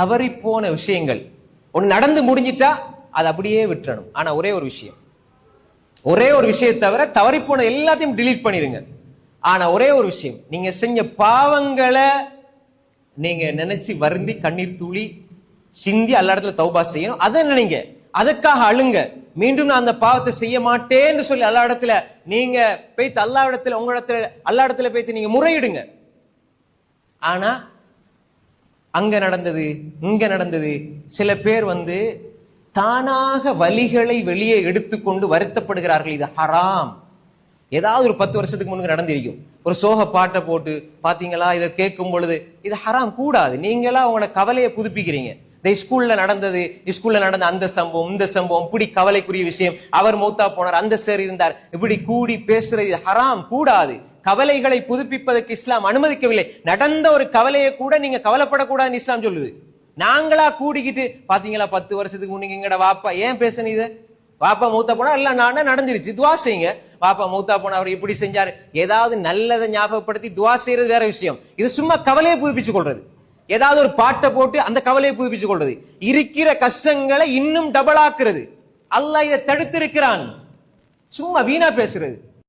தவறிப்போன விஷயங்கள். ஒன்று நடந்து முடிஞ்சிட்டா அதை அப்படியே விட்டுறணும். ஆனால் ஒரே ஒரு விஷயம். ஒரே ஒரு விஷயத்தை தவிர தவறிப்போன எல்லாத்தையும் டிலீட் பண்ணிடுங்க ஆனால் ஒரே ஒரு விஷயம். நீங்கள் செஞ்ச பாவங்களை நீங்கள் நினச்சி வருந்தி கண்ணீர் தூளி சிந்தி எல்லா இடத்துல தௌபா செய்யணும். அதை நினைங்க. அதுக்காக அழுங்க. மீண்டும் நான் அந்த பாவத்தை செய்ய மாட்டேன்னு சொல்லி எல்லா இடத்துல நீங்க போய்த்து எல்லா இடத்துல உங்க இடத்துல எல்லா இடத்துல போய்த்து நீங்க முறையிடுங்க. ஆனா அங்கே நடந்தது இங்கே நடந்தது. சில பேர் வந்து தானாக வலிகளை வெளியே எடுத்துக்கொண்டு வருத்தப்படுகிறார்கள் இது ஹராம். ஏதாவது ஒரு பத்து வருஷத்துக்கு முன்னுக்கு நடந்திருக்கும். ஒரு சோக பாட்டை போட்டு பார்த்தீங்களா இதை கேட்கும் பொழுது இது ஹராம் கூடாது. நீங்களா உங்களோட கவலையை புதுப்பிக்கிறீங்க. இந்த ஸ்கூல்ல நடந்தது ஸ்கூல்ல நடந்த அந்த சம்பவம் இந்த சம்பவம் இப்படி கவலைக்குரிய விஷயம். அவர் மௌத்தா போனார் அந்த சார் இருந்தார். இப்படி கூடி பேசுறது இது ஹராம் கூடாது. கவலைகளை புதுப்பிப்பதற்கு இஸ்லாம் அனுமதிக்கவில்லை. நடந்த ஒரு கவலையை கூட நீங்க கவலைப்படக்கூடாதுன்னு இஸ்லாம் சொல்லுது. நாங்களா கூடிக்கிட்டு பாத்தீங்களா பத்து வருஷத்துக்கு முன்னுக்கு எங்கட வாப்பா ஏன் பேசணும் இது? வாப்பா மூத்தா போனா எல்லாம் நானே நடந்துருச்சு துவா செய்யுங்க. வாப்பா மூத்தா போனா அவர் இப்படி செஞ்சாரு? ஏதாவது நல்லதை ஞாபகப்படுத்தி துவா செய்யறது வேற விஷயம். இது சும்மா கவலையை புதுப்பிச்சு கொள்றது. ஏதாவது ஒரு பாட்டை போட்டு அந்த கவலையை புதுப்பிச்சு கொள்றது. இருக்கிற கஷ்டங்களை இன்னும் டபுள் ஆக்குறது. அல்ல இதை தடுத்திருக்கிறான். சும்மா வீணா பேசுறது.